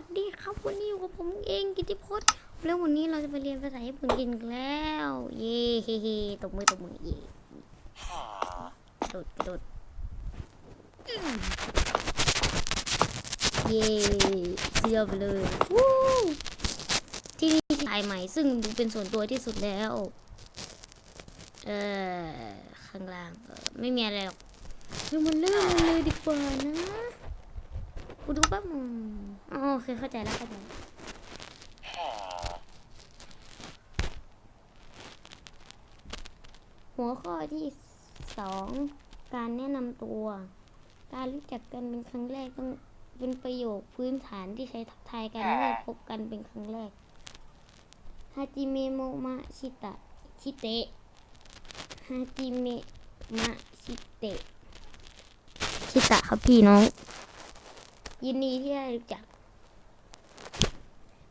วัสดีครับวันนี้อยู่กับผมเองกิติพจน์แล้ววันนี้เราจะไปเรียนภาษาญี่ปุ่นกันแล้ว เย่เฮ้เฮ้ตบมือตบมือเย่กระโดดกระโดดเย่เสียไปเลยวู้ที่นี่ถ่ายใหม่ซึ่งดูเป็นส่วนตัวที่สุดแล้ว เออข้างล่างไม่มีอะไรหรอกเรามาเริ่มกันเลยดีกว่านะ กูดูแป๊บนึงอ๋อโอเคเข้าใจแล้วเข้าใจหัวข้อที่สองการแนะนำตัว การรู้จักกันเป็นครั้งแรกต้องเป็นประโยคพื้นฐานที่ใช้ทักทายกันเมื่อพบกันเป็นครั้งแรกฮาจิเมโมมะชิตะชิเตะฮาจิเมมะชิเตะชิตะครับพี่น้อง ยินดีที่ได้รู้จัก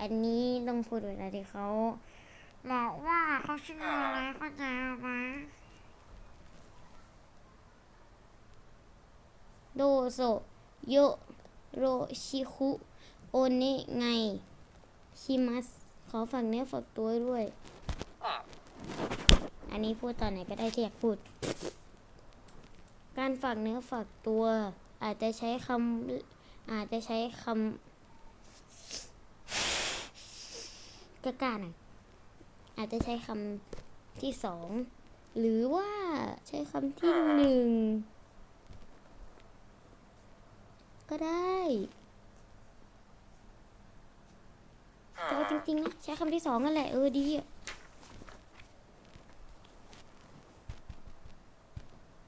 อันนี้ต้องพูดเวลาที่เขาบอกว่าเขาชื่ออะไรเข้าใจไหมโดโซโยโรชิคุโอเนะไงชิมัสขอฝากเนื้อฝากตัวด้วย อันนี้พูดตอนไหนก็ได้ที่อยากพูด การฝากเนื้อฝากตัว อาจจะใช้คำ อาจจะใช้คำกล้าๆหน่อยอาจจะใช้คำที่สองหรือว่าใช้คำที่หนึ่งก็ได้แต่จริงๆนะใช้คำที่สองนั่นแหละ เออดีอะ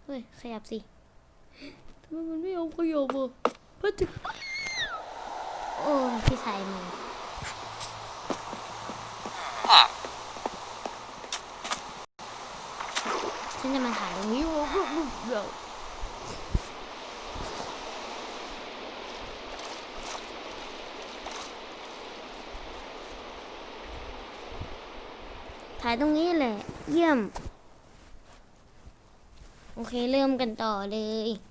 เฮ้ย ขยับสิทำไมมันไม่ยอมขยับอะ พัดโอ้ยพี่ชายมึงฉันจะมาถ่ายตรงนี้วะเดี๋ยวถ่ายตรงนี้แหละ เยี่ยม โอเค เริ่มกันต่อเลย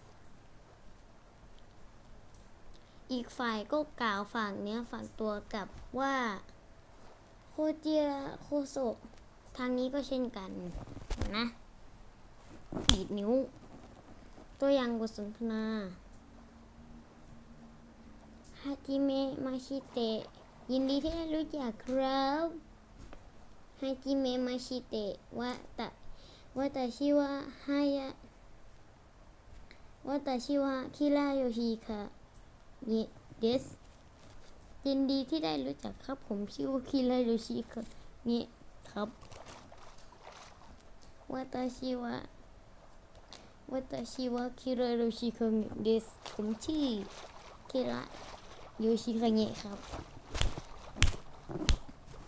อีกฝ่ายก็กล่าวฝั่งเนื้อฝั่งตัวกับว่าโคเจียโคโศกทางนี้ก็เช่นกันนะดีดนิ้ว ตัวอย่างบทสนทนาฮาจิเมะมาชิเตะยินดีที่ได้รู้จักครับฮาจิเมะมาชิเตะว่าแต่ว่าแต่ชื่อวะฮายะว่าแต่ชื่อว่าคิราโยชิค่ะ เดสยินดีที่ได้รู้จักครับ ผมชื่อคิราโยชิครับนี่ครับว่าตาชิวะว่าตาชิวะคิราโยชิคังเดสผมชื่อคิระโยชิคังเงะครับ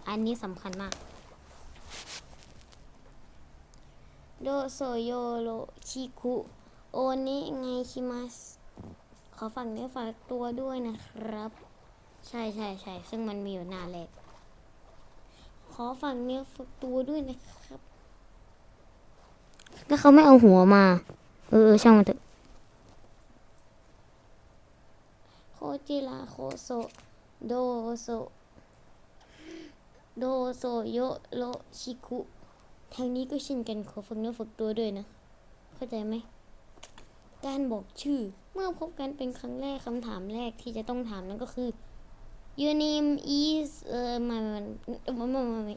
อันนี้สำคัญมากโดโซโยโรชิคุโอเนะไงชิมัส อฝากเนื้อฝากตัวด้วยนะครับ ใช่ใช่ใช่ซึ่งมันมีอยู่หน้าแรกขอฝากเนื้อฝากตัวด้วยนะครับแล้วเขาไม่เอาหัวมาเออเออช่างมันเถอะโคจิระโคโซโดโซโดโซโยโรชิคุทางนี้ก็เช่นกันขอฝึกเนื้อฝึกตัวด้วยนะ เข้าใจไหม การบอกชื่อ เมื่อพบกันเป็นครั้งแรกคำถามแรกที่จะต้องถามนั่นก็คือ your name is เอ่อไมามันไม่ไม่ไม่ไม่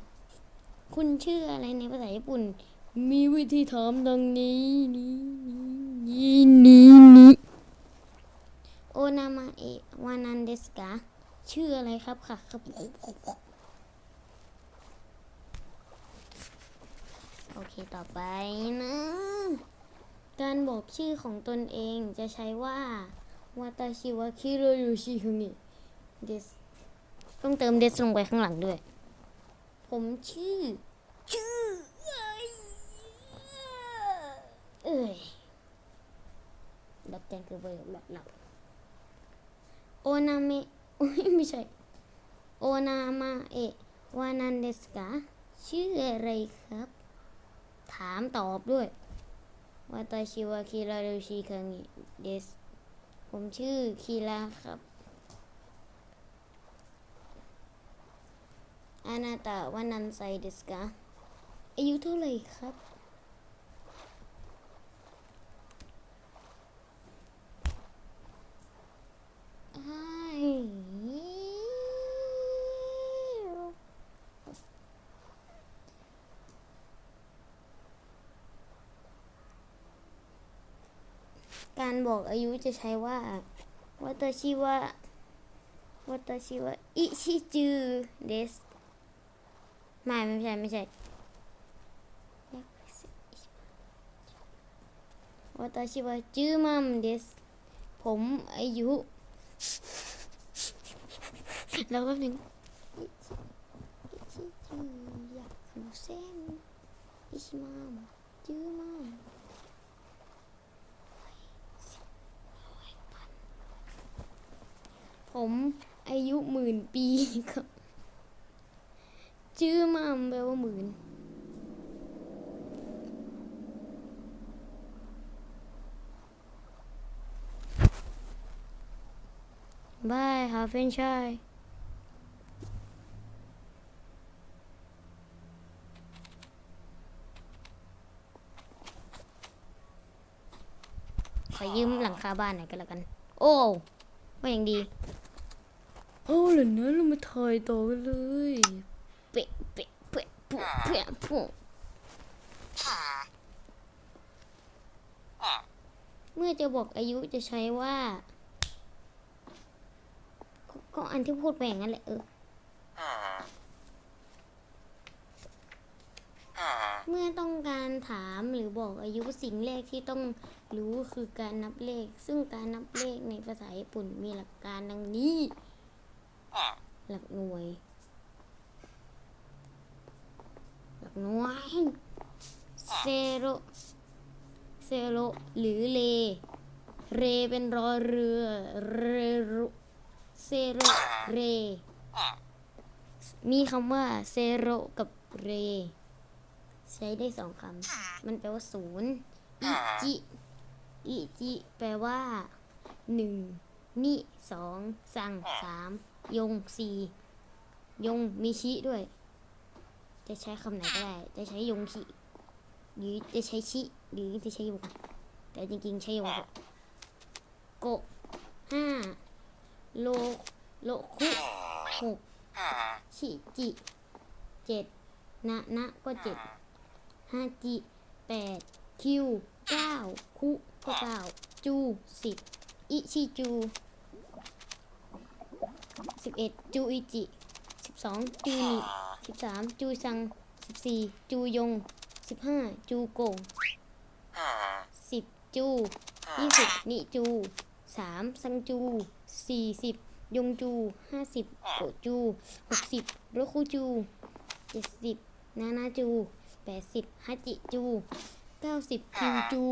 คุณชื่ออะไรในภาษาญี่ปุ่น มีวิธีถามดังนี้ นี้นี้นี้นี้โอนามาเอะวานันเดสกะชื่ออะไรครับค่ะครับโอเค ต่อไปนะ การบอกชื่อของตนเองจะใช้ว่าวาตาชิวะคิโรยุชิคุงิเดสต้องเติมเดสลงไปข้างหลังด้วย ผมชื่อ ชื่อเอ้ยเอ้ยดับแจงคือเบอร์แบบหลับโอนาเมะโอ้ยไม่ใช่ โอนามาเอะวานันเดสกะชื่ออะไรครับ ถามตอบด้วย วาตาชิวาคีราเรชิคังิเดสผมชื่อคีราครับ อานาตาวันนันไซเดสกาอายุเท่าไหร่ครับ บอกอายุจะใช้ว่าวัตชิวะวัตชิวะอิชิจูเดสไม่ไม่ใช่ไม่ใช่วัตชิวะจูมัมเดสผมอายุ แล้วก็หนึ่งอิชิจูอยากหนูเส้นอิชิมัมจูมัม ผมอายุหมื่นปีครับชื่อมามแปลว่าหมื่นบายหาเฟนช์ชายขอยืมหลังคาบ้านหน่อยก็แล้วกัน โอ้ก็ยังดี เอาเหรอนะเรามาถ่ายต่อกันเลยเปะเปะเปะปุ๊เปะเมื่อจะบอกอายุจะใช้ว่าก็ก็อันที่พูดไปอย่างนั้นแหละเออเมื่อต้องการถามหรือบอกอายุสิ่งแรกที่ต้องรู้คือการนับเลข ซึ่งการนับเลขในภาษาญี่ปุ่นมีหลักการดังนี้ หลักหน่วย หลักหน่วยเซโรเซโรหรือเล เรเป็นรอเรือเรรุเซโรเร มีคำว่าเซโรกับเร ใช้ได้สองคำ มันแปลว่าศูนย์อิจิอิจิ แปลว่าหนึ่งนิสองสั่งสาม ยงสี่ยงมีชิด้วย จะใช้คำไหนก็ได้ จะใช้ยงชิหรือจะใช้ชิหรือจะใช้ยง แต่จริงๆใช้ยงโกห้าโลโลคุหกชิจิเจ็ดนะนะก็เจ็ดฮาจิแปดคิวเก้าคุก็เก้าจูสิบอิชิจู สิบเอ็ดจูอิจิสิบสองจูนิสิบสามจูซังสิบสี่จูยงสิบห้าจูโกงสิบจูยี่สิบนิจูสามซังจูสี่สิบยงจูห้าสิบโกจูหกสิบโรคุจูเจ็ดสิบนานาจูแปดสิบฮาจิจูเก้าสิบคิวจู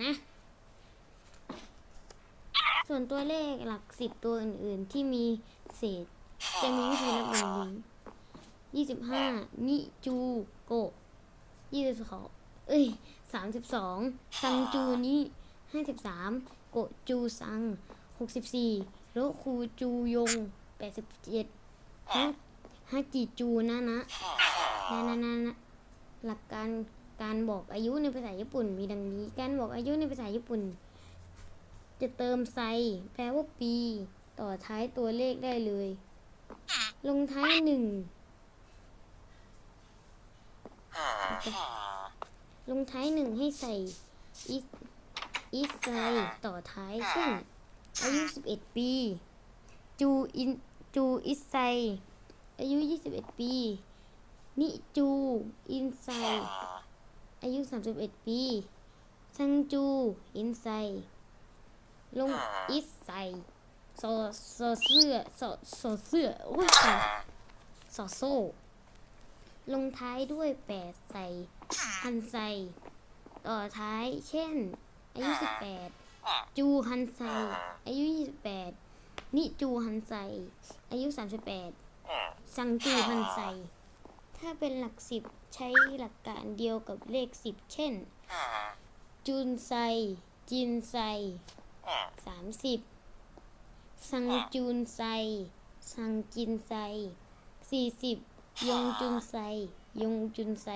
นะ ส่วนตัวเลขหลักสิบตัวอื่นๆ ที่มีเศษ จะมีวิธีนับดังนี้ยี่สิบห้านิจูโกยี่สิบสองเอ้ยสามสิบสองซังจูนิห้าสิบสามโกจูซังหกสิบสี่โรคูจูยงแปดสิบเจ็ดฮะฮาจิจูนะนะนะนะนะนะหลักการการบอกอายุในภาษาญี่ปุ่นมีดังนี้ การบอกอายุในภาษาญี่ปุ่น จะเติมไซ แปลว่าปี ต่อท้ายตัวเลขได้เลย ลงท้ายหนึ่ง ลงท้ายหนึ่งให้ใส่อิอิไซต่อท้ายซึ่งอายุ 11 ปี จูอินจูอิไซอายุ 21 ปี นิจูอินไซอายุ 31 ปีซังจูอินไซ ลงอิไซซอซอเสื้อซอซอเสื้อโอ้ยซอโซลงท้ายด้วยแปดใส่ฮันไซต่อท้ายเช่น อายุ18จูฮันไซอายุ28นิจูฮันไซอายุ38ซังจูฮันไซถ้าเป็นหลักสิบใช้หลักการเดียวกับเลขสิบเช่น จุนไซจินไซ 30ซังจูนไซซังจินไซสี่สิบยงจุนไซยงจุนไซ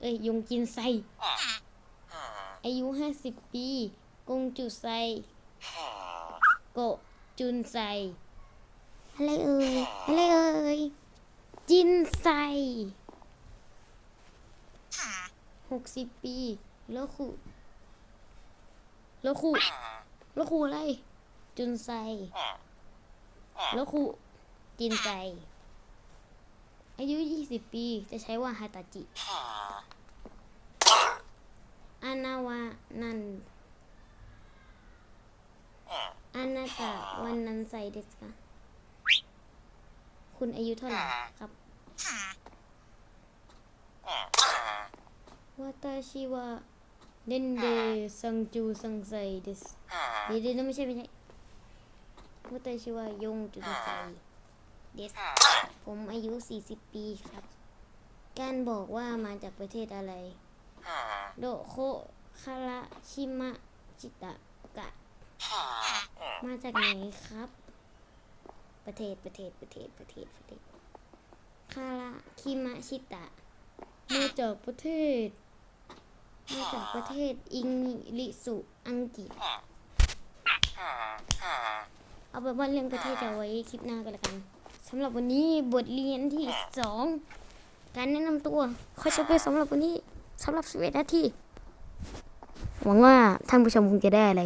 เอ้ยยงจินไซอายุห้าสิบปีกงจุไซโกจุนไซอะไรเอ่ยอะไรเอ่ยจินไซหกสิบปีแล้วคูแล้วคู แล้วคูอะไร จุนไซแล้วคูจินไซอายุยี่สิบปี จะใช้ว่าฮาตาจิ อานาวานันอานาตะวันนันไซเดสคะคุณอายุเท่าไหร่ครับวาตาชิวะ เดนเดซังจูซังไซเดสเดี๋ยวเดี๋ยวไม่ใช่ไม่ใช่วาตาชิวะยงจูไซเดสผมอายุ 40 ปีครับ การบอกว่ามาจากประเทศอะไร โดโคคาระชิมะจิตะกะ มาจากไหนครับ ประเทศประเทศประเทศประเทศประเทศคาระคิมะชิตะ มาจากประเทศ มาจากประเทศอิงลิสุอังกฤษ เอาไปว่าเรื่องประเทศจะไว้คลิปหน้ากันละกันสำหรับวันนี้บทเรียนที่สองการแนะนำตัวขอจบไปสำหรับวันนี้สำหรับสิบเอ็ดนาทีหวังว่าท่านผู้ชมคงจะได้อะไร